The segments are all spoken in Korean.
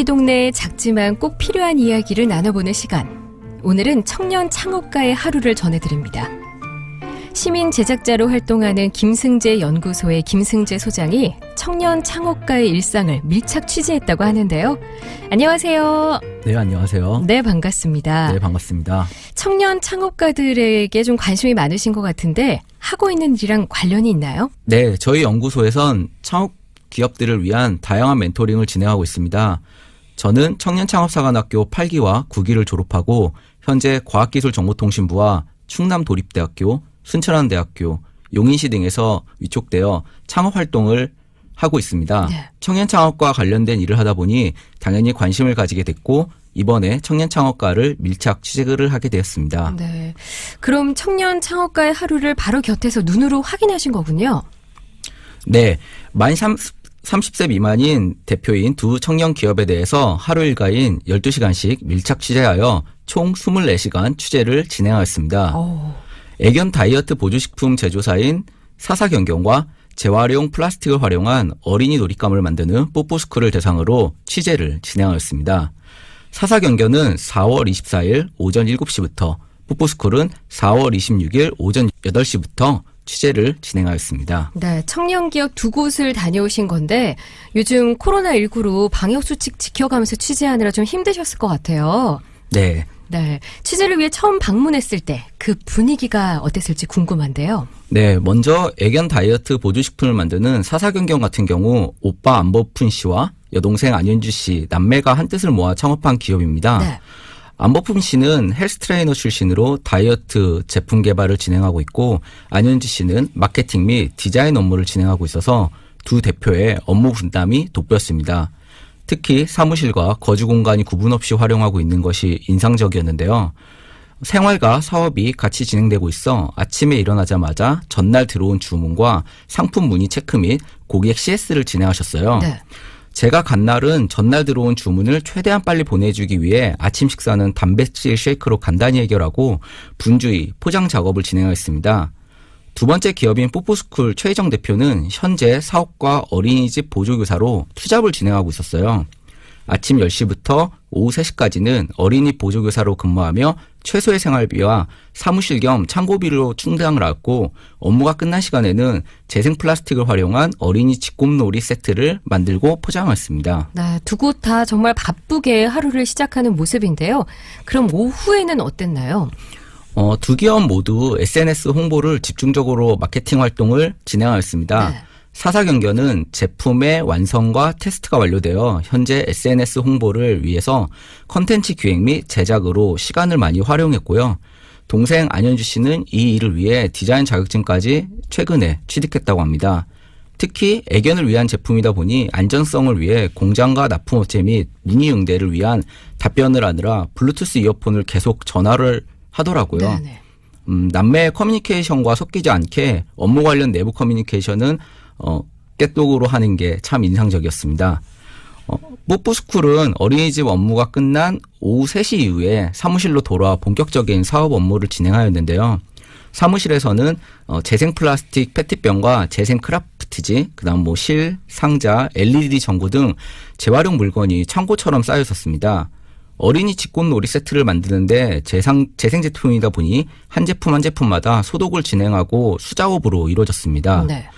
우리 동네에 작지만 꼭 필요한 이야기를 나눠보는 시간. 오늘은 청년 창업가의 하루를 전해드립니다. 시민 제작자로 활동하는 김승재 연구소의 김승재 소장이 청년 창업가의 일상을 밀착 취재했다고 하는데요. 안녕하세요. 네, 안녕하세요. 네, 반갑습니다. 네, 반갑습니다. 청년 창업가들에게 좀 관심이 많으신 것 같은데 하고 있는 일이랑 관련이 있나요? 네, 저희 연구소에선 창업 기업들을 위한 다양한 멘토링을 진행하고 있습니다. 저는 청년창업사관학교 8기와 9기를 졸업하고 현재 과학기술정보통신부와 충남도립대학교, 순천한대학교, 용인시 등에서 위촉되어 창업 활동을 하고 있습니다. 네. 청년 창업과 관련된 일을 하다 보니 당연히 관심을 가지게 됐고 이번에 청년 창업가를 밀착 취재를 하게 되었습니다. 네. 그럼 청년 창업가의 하루를 바로 곁에서 눈으로 확인하신 거군요. 네. 만 30 세 미만인 대표인 두 청년 기업에 대해서 하루 일과인 12시간씩 밀착 취재하여 총 24시간 취재를 진행하였습니다. 오. 애견 다이어트 보조식품 제조사인 사사경경과 재활용 플라스틱을 활용한 어린이 놀잇감을 만드는 뽀뽀스쿨을 대상으로 취재를 진행하였습니다. 사사경견은 4월 24일 오전 7시부터 뽀뽀스쿨은 4월 26일 오전 8시부터 취재를 진행하였습니다. 네, 청년 기업 두 곳을 다녀오신 건데 요즘 코로나19로 방역 수칙 지켜가면서 취재하느라 좀 힘드셨을 것 같아요. 네. 네, 취재를 위해 처음 방문했을 때 그 분위기가 어땠을지 궁금한데요. 네, 먼저 애견 다이어트 보조식품을 만드는 사사경경 같은 경우 오빠 안버푼 씨와 여동생 안윤주 씨 남매가 한 뜻을 모아 창업한 기업입니다. 네. 안버푼 씨는 헬스 트레이너 출신으로 다이어트 제품 개발을 진행하고 있고 안윤주 씨는 마케팅 및 디자인 업무를 진행하고 있어서 두 대표의 업무 분담이 돋보였습니다. 특히 사무실과 거주 공간이 구분 없이 활용하고 있는 것이 인상적이었는데요. 생활과 사업이 같이 진행되고 있어 아침에 일어나자마자 전날 들어온 주문과 상품 문의 체크 및 고객 CS를 진행하셨어요. 네. 제가 간 날은 전날 들어온 주문을 최대한 빨리 보내주기 위해 아침 식사는 단백질 쉐이크로 간단히 해결하고 분주히 포장 작업을 진행하였습니다. 두 번째 기업인 뽀뽀스쿨 최희정 대표는 현재 사업과 어린이집 보조교사로 투잡을 진행하고 있었어요. 아침 10시부터 오후 3시까지는 어린이 보조교사로 근무하며 최소의 생활비와 사무실 겸 창고비로 충당을 하고 업무가 끝난 시간에는 재생 플라스틱을 활용한 어린이 직곰놀이 세트를 만들고 포장했습니다. 네, 두 곳 다 정말 바쁘게 하루를 시작하는 모습인데요. 그럼 오후에는 어땠나요? 어, 두 기업 모두 SNS 홍보를 집중적으로 마케팅 활동을 진행하였습니다. 네. 사사경견은 제품의 완성과 테스트가 완료되어 현재 SNS 홍보를 위해서 컨텐츠 기획 및 제작으로 시간을 많이 활용했고요. 동생 안현주 씨는 이 일을 위해 디자인 자격증까지 최근에 취득했다고 합니다. 특히 애견을 위한 제품이다 보니 안전성을 위해 공장과 납품업체 및 문의 응대를 위한 답변을 하느라 블루투스 이어폰을 계속 전화를 하더라고요. 네. 음, 남매 커뮤니케이션과 섞이지 않게 업무 관련 내부 커뮤니케이션은 어, 깨똑으로 하는 게 참 인상적이었습니다. 어, 뽀뽀스쿨은 어린이집 업무가 끝난 오후 3시 이후에 사무실로 돌아와 본격적인 사업 업무를 진행하였는데요. 사무실에서는 어, 재생 플라스틱 페트병과 재생 크라프트지, 그다음 뭐 실, 상자, LED 전구 등 재활용 물건이 창고처럼 쌓여 있었습니다. 어린이 직권놀이 세트를 만드는데 재상, 재생 제품이다 보니 한 제품 한 제품마다 소독을 진행하고 수작업으로 이루어졌습니다. 네.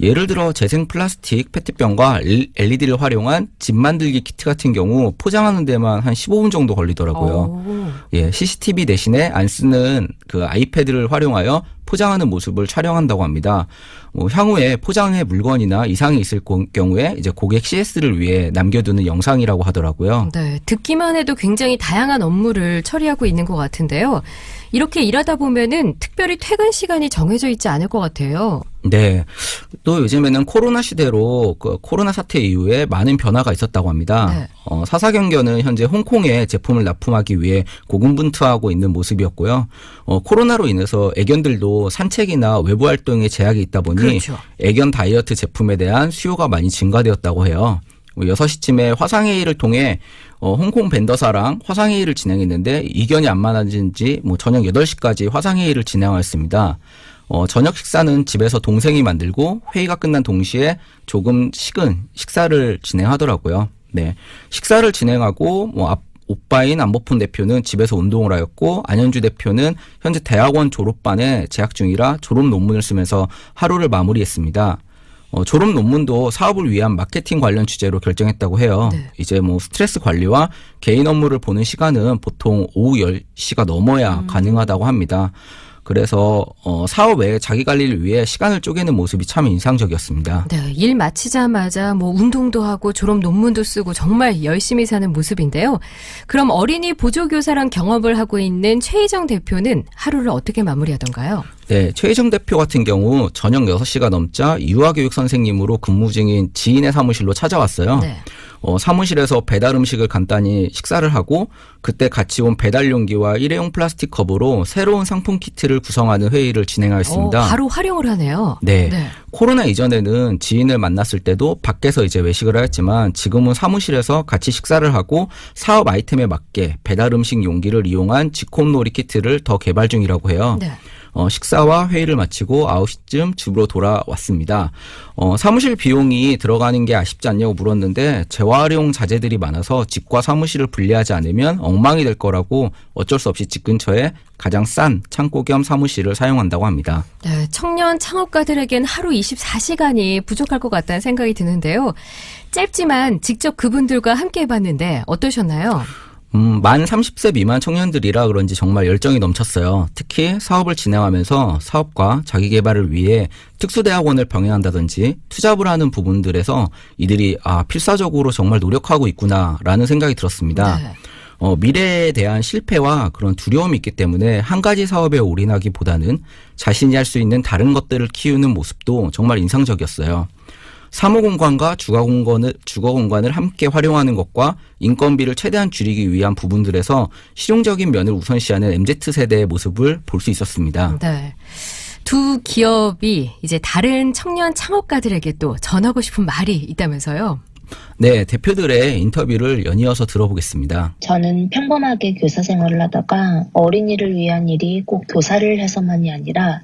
예를 들어 재생 플라스틱 페트병과 LED를 활용한 집 만들기 키트 같은 경우 포장하는 데만 한 15분 정도 걸리더라고요. 오. 예, CCTV 대신에 안 쓰는 그 아이패드를 활용하여 포장하는 모습을 촬영한다고 합니다. 뭐 향후에 포장의 물건이나 이상이 있을 고- 경우에 이제 고객 CS를 위해 남겨두는 영상이라고 하더라고요. 네, 듣기만 해도 굉장히 다양한 업무를 처리하고 있는 것 같은데요. 이렇게 일하다 보면은 특별히 퇴근 시간이 정해져 있지 않을 것 같아요. 네. 또 요즘에는 코로나 시대로 그 코로나 사태 이후에 많은 변화가 있었다고 합니다. 네. 어, 사사경견은 현재 홍콩에 제품을 납품하기 위해 고군분투하고 있는 모습이었고요. 어, 코로나로 인해서 애견들도 산책이나 외부 활동에 제약이 있다 보니 그렇죠. 애견 다이어트 제품에 대한 수요가 많이 증가되었다고 해요. 6시쯤에 화상회의를 통해 어, 홍콩 벤더사랑 화상회의를 진행했는데 이견이 안 맞아진지 뭐 저녁 8시까지 화상회의를 진행하였습니다. 어, 저녁 식사는 집에서 동생이 만들고 회의가 끝난 동시에 조금 식은 식사를 진행하더라고요. 네. 식사를 진행하고 뭐 앞, 오빠인 안보푼 대표는 집에서 운동을 하였고 안현주 대표는 현재 대학원 졸업반에 재학 중이라 졸업 논문을 쓰면서 하루를 마무리했습니다. 어, 졸업 논문도 사업을 위한 마케팅 관련 주제로 결정했다고 해요. 네. 이제 뭐 스트레스 관리와 개인 업무를 보는 시간은 보통 오후 10시가 넘어야 가능하다고 합니다. 그래서 어, 사업 외에 자기 관리를 위해 시간을 쪼개는 모습이 참 인상적이었습니다. 네, 일 마치자마자 뭐 운동도 하고 졸업 논문도 쓰고 정말 열심히 사는 모습인데요. 그럼 어린이 보조교사랑 경험을 하고 있는 최희정 대표는 하루를 어떻게 마무리하던가요? 네, 최희정 대표 같은 경우 저녁 6시가 넘자 유아교육 선생님으로 근무 중인 지인의 사무실로 찾아왔어요. 네. 어, 사무실에서 배달 음식을 간단히 식사를 하고 그때 같이 온 배달 용기와 일회용 플라스틱 컵으로 새로운 상품 키트를 구성하는 회의를 진행하였습니다. 어, 바로 활용을 하네요. 네. 코로나 이전에는 지인을 만났을 때도 밖에서 이제 외식을 하였지만 지금은 사무실에서 같이 식사를 하고 사업 아이템에 맞게 배달 음식 용기를 이용한 직홈 놀이 키트를 더 개발 중이라고 해요. 네. 어, 식사와 회의를 마치고 9시쯤 집으로 돌아왔습니다. 어, 사무실 비용이 들어가는 게 아쉽지 않냐고 물었는데 재활용 자재들이 많아서 집과 사무실을 분리하지 않으면 엉망이 될 거라고 어쩔 수 없이 집 근처에 가장 싼 창고 겸 사무실을 사용한다고 합니다. 네, 청년 창업가들에겐 하루 24시간이 부족할 것 같다는 생각이 드는데요. 짧지만 직접 그분들과 함께 해봤는데 어떠셨나요? 음, 만 30세 미만 청년들이라 그런지 정말 열정이 넘쳤어요. 특히 사업을 진행하면서 사업과 자기 개발을 위해 특수대학원을 병행한다든지 투잡을 하는 부분들에서 이들이 아, 필사적으로 정말 노력하고 있구나라는 생각이 들었습니다. 네. 어, 미래에 대한 실패와 그런 두려움이 있기 때문에 한 가지 사업에 올인하기보다는 자신이 할 수 있는 다른 것들을 키우는 모습도 정말 인상적이었어요. 사무 공간과 주거 공간을 주거 공간을 함께 활용하는 것과 인건비를 최대한 줄이기 위한 부분들에서 실용적인 면을 우선시하는 MZ 세대의 모습을 볼 수 있었습니다. 네. 두 기업이 이제 다른 청년 창업가들에게 또 전하고 싶은 말이 있다면서요. 네, 대표들의 인터뷰를 연이어서 들어보겠습니다. 저는 평범하게 교사 생활을 하다가 어린이를 위한 일이 꼭 교사를 해서만이 아니라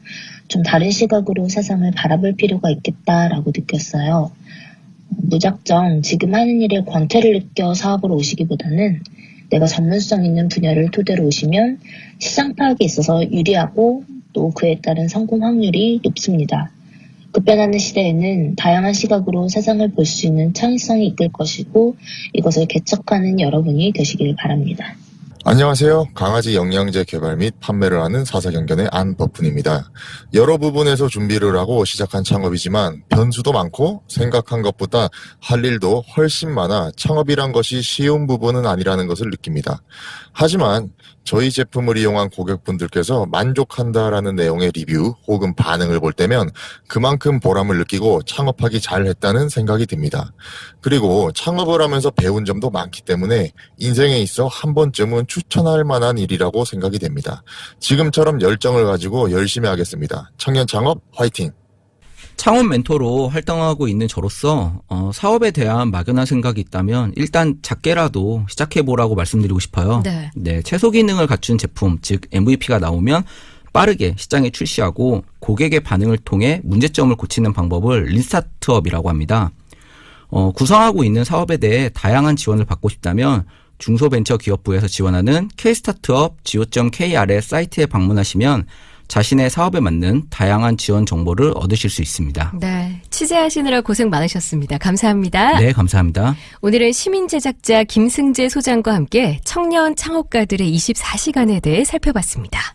좀 다른 시각으로 세상을 바라볼 필요가 있겠다라고 느꼈어요. 무작정 지금 하는 일에 권태를 느껴 사업으로 오시기보다는 내가 전문성 있는 분야를 토대로 오시면 시장 파악에 있어서 유리하고 또 그에 따른 성공 확률이 높습니다. 급변하는 시대에는 다양한 시각으로 세상을 볼 수 있는 창의성이 이끌 것이고 이것을 개척하는 여러분이 되시길 바랍니다. 안녕하세요. 강아지 영양제 개발 및 판매를 하는 사사경견의 안버푼입니다. 여러 부분에서 준비를 하고 시작한 창업이지만 변수도 많고 생각한 것보다 할 일도 훨씬 많아 창업이란 것이 쉬운 부분은 아니라는 것을 느낍니다. 하지만 저희 제품을 이용한 고객분들께서 만족한다라는 내용의 리뷰 혹은 반응을 볼 때면 그만큼 보람을 느끼고 창업하기 잘했다는 생각이 듭니다. 그리고 창업을 하면서 배운 점도 많기 때문에 인생에 있어 한 번쯤은 추천할 만한 일이라고 생각이 됩니다. 지금처럼 열정을 가지고 열심히 하겠습니다. 청년 창업 화이팅! 창업 멘토로 활동하고 있는 저로서 어, 사업에 대한 막연한 생각이 있다면 일단 작게라도 시작해 보라고 말씀드리고 싶어요. 네. 최소 기능을 갖춘 제품, 즉 MVP가 나오면 빠르게 시장에 출시하고 고객의 반응을 통해 문제점을 고치는 방법을 린스타트업이라고 합니다. 어, 구성하고 있는 사업에 대해 다양한 지원을 받고 싶다면 중소벤처기업부에서 지원하는 K스타트업 go.kr의 사이트에 방문하시면 자신의 사업에 맞는 다양한 지원 정보를 얻으실 수 있습니다. 네. 취재하시느라 고생 많으셨습니다. 감사합니다. 네, 감사합니다. 오늘은 시민 제작자 김승재 소장과 함께 청년 창업가들의 24시간에 대해 살펴봤습니다.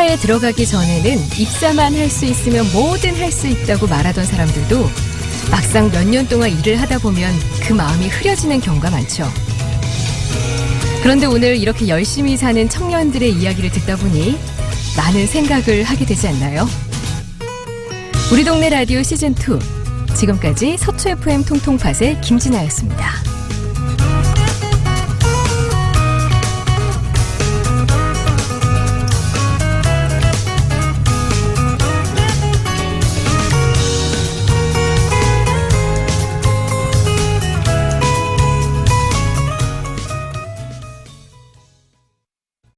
회사에 들어가기 전에는 입사만 할 수 있으면 뭐든 할 수 있다고 말하던 사람들도 막상 몇 년 동안 일을 하다 보면 그 마음이 흐려지는 경우가 많죠. 그런데 오늘 이렇게 열심히 사는 청년들의 이야기를 듣다 보니 많은 생각을 하게 되지 않나요? 우리 동네 라디오 시즌2 지금까지 서초 FM 통통팟의 김진아였습니다.